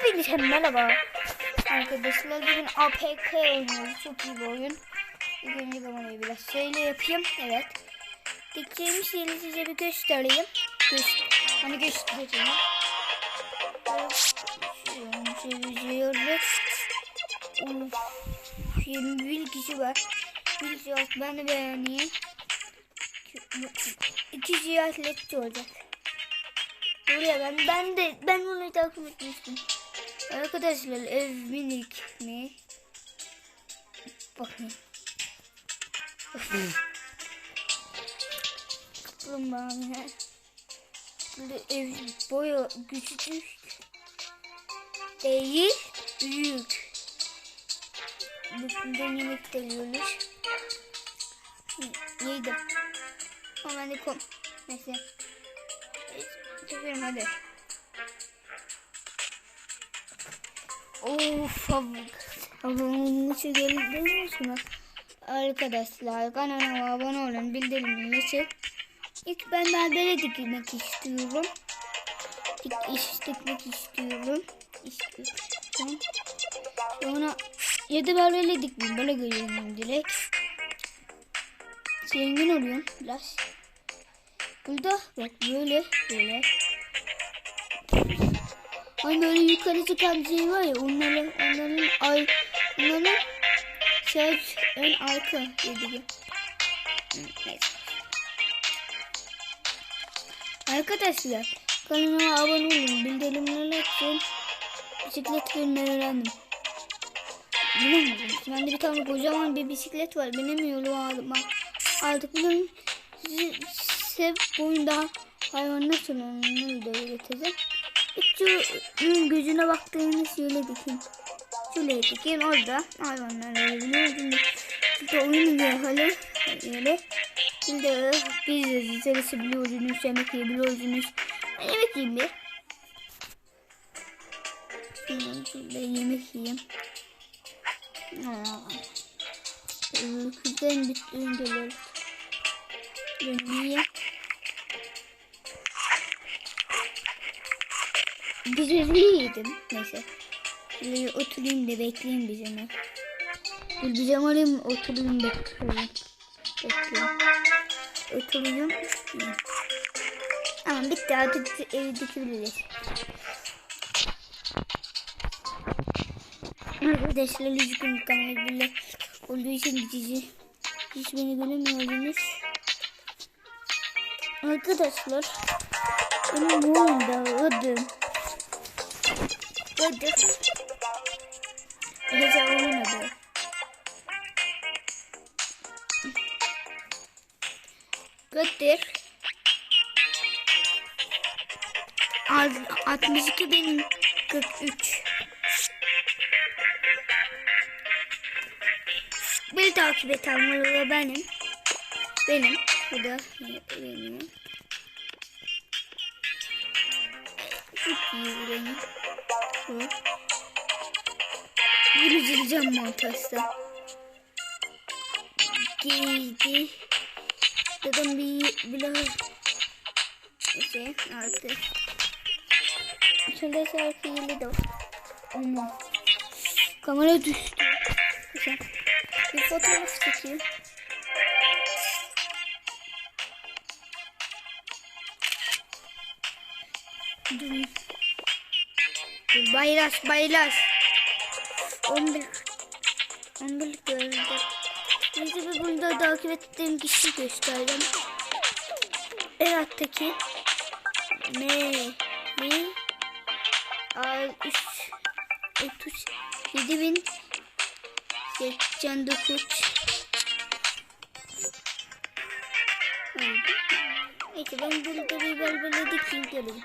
Hepinize merhaba. Arkadaşlar bugün APK oynuyoruz. Çok iyi bir oyun. İlk önce kamerayı biraz şöyle yapayım. Evet. Dikeceğimiz yeri size bir göstereyim. Göster hani göstereyim. Şunu çeviriyoruz. Of, 21 kişi var. Bir yok. Ben de beğeneyim. İki ziyaretçi olacak. Buraya ben ben de ben bunu takip etmiştim. Arkadaşlar ev minik mi? Bakın. Kaplumbağa ne? Böyle ev boyu küçük değil büyük. Bundan yemek de yiyoruz. Yedim. Ama ben de kom. Neyse. Çekelim hadi. Of abone şu geldiniz mi? Arkadaşlar kanalıma abone olun bildirimleri açın. İlk ben berbere dikmek istiyorum. Dik, iş dikmek istiyorum. İstiyorum. Sonra ya da berberle dikmeyeyim. Böyle görüyorum direkt. Zengin oluyorum biraz. Burada bak böyle böyle. Hani böyle yukarı çıkan şey var ya onların onların ay onların şey ön arka dediği. Neyse. Arkadaşlar kanalıma abone olun bildirimleri açın. Bisiklet sürmeyi öğrendim. Bilmiyorum. Ben de bir tane kocaman bir bisiklet var. Binemiyorum aldım. Artık bunun size boyunda hayvanlar sorununu da öğreteceğim. Şu gözüne baktığınız şöyle dikin. Şöyle dikin orada hayvanlar öğreniyor. İşte oyun yapalım. Böyle. Şimdi biz serisi biliyorsunuz, yemek yiyebiliyorsunuz. Ben yemek yiyeyim bir. Şöyle yemek yiyeyim. Güzel bir ürün Ben yiyeyim. Birini yedim. Neyse. Şuraya oturayım da bekleyeyim bizimi. Dur bizim alayım oturayım bekliyorum. Bekliyorum. Oturayım. Tamam bitti artık evi dikebiliriz. Arkadaşlar üzgün kanal bile olduğu için dizi hiç beni göremiyorsunuz. Arkadaşlar benim bu oyunda adım adım gece oynadı. Götür. 62 benim 43. Beni takip et almalı benim. Benim. Bu da benim. Çok iyi benim. Bu. Yürüyeceğim montajda. Giydi. Dedim bir biraz şey artık. Şöyle şarkı yeli de Ama kamera düştü. Güzel. Bir fotoğraf çekeyim. Bayraş bayraş. 11 11 gördüm. Neyse bir bunda takip ettiğim kişi gösterdim. Erat'taki M M A 3 37 bin 89 Neyse ben burada bir berbere dikeyim gelelim.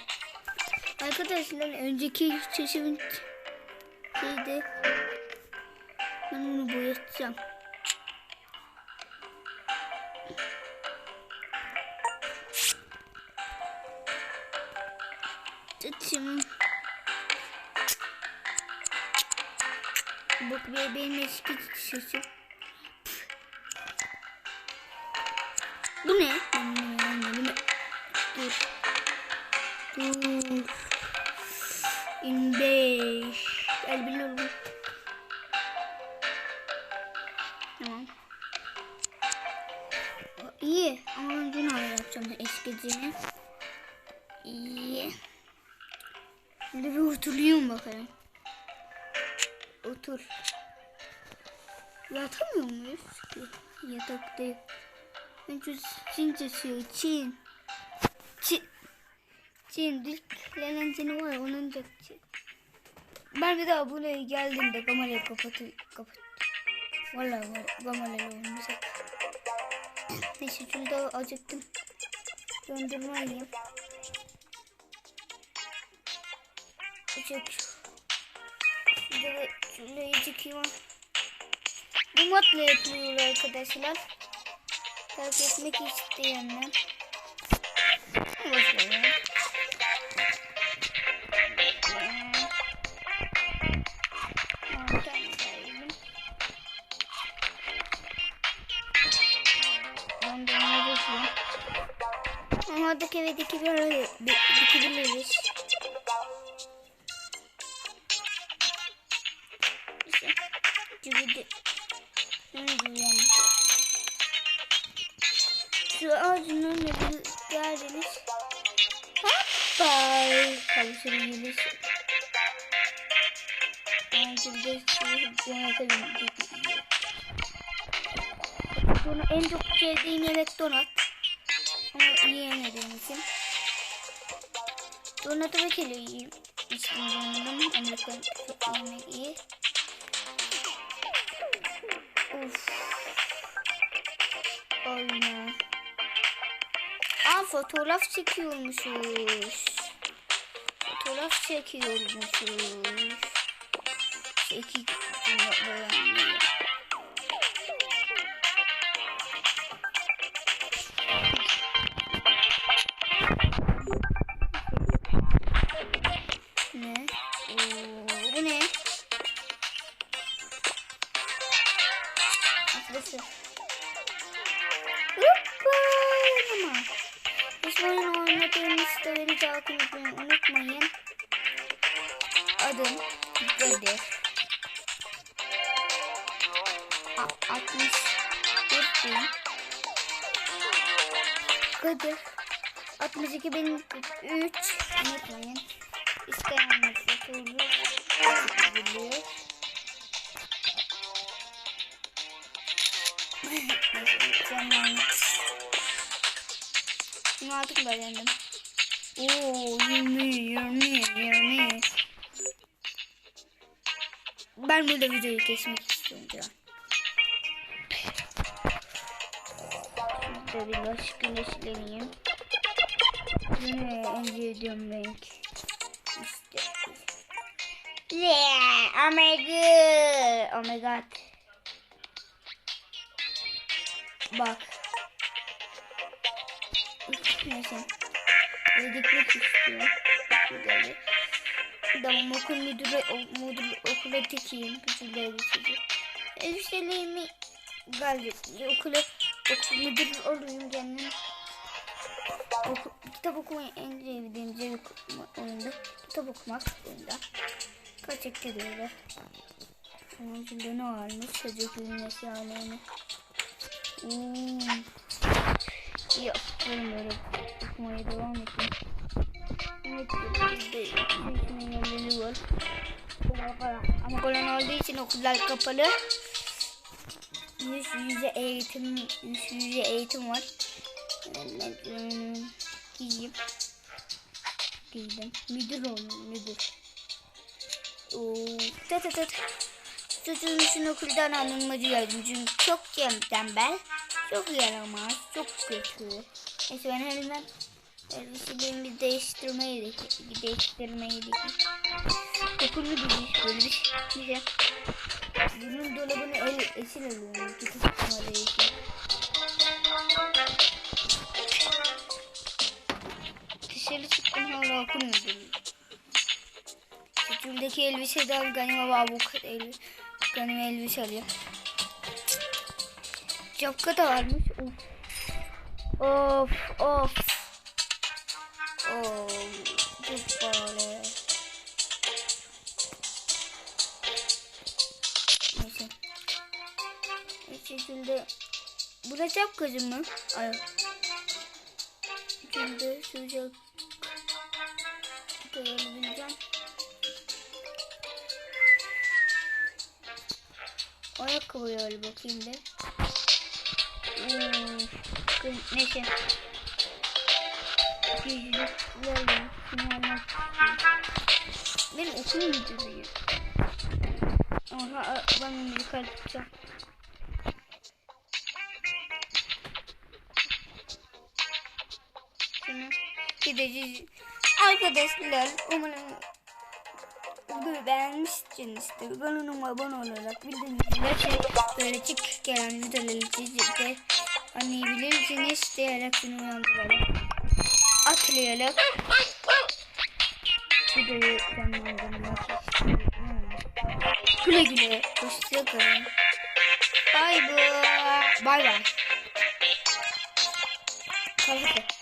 Arkadaşlar önceki çeşimin şeyde ben onu boyatacağım. Şimdi Bak benim eski şişim. Bu ne? İyi. Şimdi bir oturayım bakalım. Otur. Yatamıyor muyuz ki? Yataktayım. Şu Çin çalışıyor. Çin. Çin. Çin. Dilklenen Çin var onun da Çin. Ben bir daha buraya geldiğimde kamerayı kapatı kapat. Vallahi var. Kamerayla olmayacak. Neyse şurada acıktım. Dondurma yiyeyim. Çek. Şurada da şurayı çekeyim. Bu modla yapılıyor arkadaşlar. Terk etmek isteyenler. Boş ver de. Ama oradaki eve dikebiliriz. Gibi de. Yani? Şu ağacın önüne bir geldiniz. Hoppa. Kavuşabiliriz. Ağacın da şu yönetelim. Bunu en çok sevdiğim yemek donat. Ama yiyemediğim için. Donatı kere yiyeyim. İçtim. Amerikan yemek iyi. Of. Oyna. Aa fotoğraf çekiyormuşuz. Fotoğraf çekiyormuşuz. Çekik. Ne? Nasıl? Hoppa! Biz oyun oynadığımızda takip etmeyi unutmayın. Adım Kadir. A- 61 bin. Kadir. 62 bin 3. Unutmayın. İsteyenler satılıyor. Satılıyor. Bunu artık beğendim. Oo 20 20 20. Ben burada videoyu kesmek istiyorum ya. Şurada biraz güneşleneyim. Yine en sevdiğim renk. İşte. Yeah, oh my god. Oh my god. Bak. Neyse. Ödeklik istiyor. Güzel. Tamam okul müdürü, müdür, okula tekiyim. Güzel geçici. Elbiselerimi gayet okula okul müdür olayım kendim. Oku, kitap okumayı en sevdiğim zevk oyunda. Kitap okumak oyunda. Kaçakta da öyle. Onun içinde ne varmış? Çocukluğun eşyalarını. Hmm. Yok, benim öyle okumaya devam ettim. Evet, yerleri var. Ama kolay olduğu için okullar kapalı. Yüz yüze eğitim, yüz yüze eğitim var. Giyeyim. Giydim. Müdür oldum, müdür. Oo, tat tat tat. Çocuğun için okuldan alınmacı geldim çünkü çok tembel, çok yaramaz, çok kötü. Neyse ben hemen elbiselerimi bir değiştirmeyi de bir değiştirmeyi de Okul müdürü iş böyle bir şey. Güzel. Bunun dolabını el, esir alıyorum. Tutup tutmadığı için. Dışarı çıktım hala okul. Cüldeki elbiseden ganime babuk el, ganime elbise alayım. Capka da varmış. Of. Of of. Oh, böyle. Neyse. Bu şekilde. Bu da çapkacı mı? Ay. Şimdi sıcak. Böyle Ayakkabı öyle bakayım bakın neyse. Gizliliklerle şunu almak istiyorum. Benim okulum gidiyor. Aha ben kalp tutacağım. Şunu gideceğiz. Arkadaşlar umarım videoyu beğenmişsinizdir. Kanalıma abone olarak bildirimleri şey böyle çık gelen videoları sizde anlayabilirsiniz diyerek şunu uyandıralım. Atlayalım. Videoyu canlandırmak istiyorum. Güle güle. Hoşçakalın. Bay bay. Bay bay. Kalk.